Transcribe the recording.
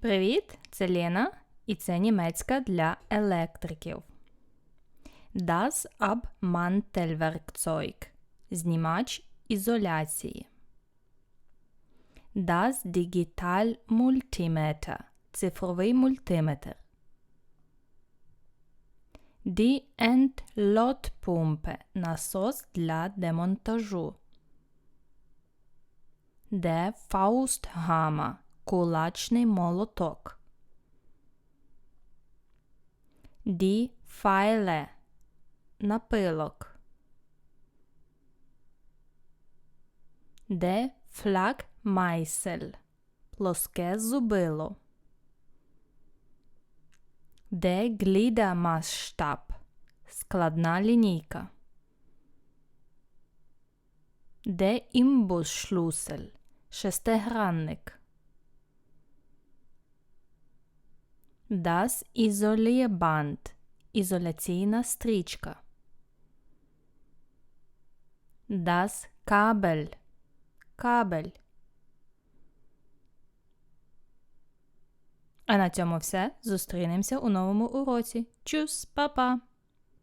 Привіт, це Лена, і це німецька для електриків. Das Abmantelwerkzeug – знімач ізоляції. Das Digital Multimeter – цифровий мультиметр. Die Endlotpumpe – насос для демонтажу. Der Fausthammer – кулачний молоток. Die Feile – напилок. Der Flagmeißel – плоске зубило. Der Gliedermaßstab – складна лінійка. Der Imbusschlüssel – шестигранник. Das Isolierband – ізоляційна стрічка. Das Kabel – кабель. А на цьому все. Зустрінемося у новому уроці. Чус, па-па!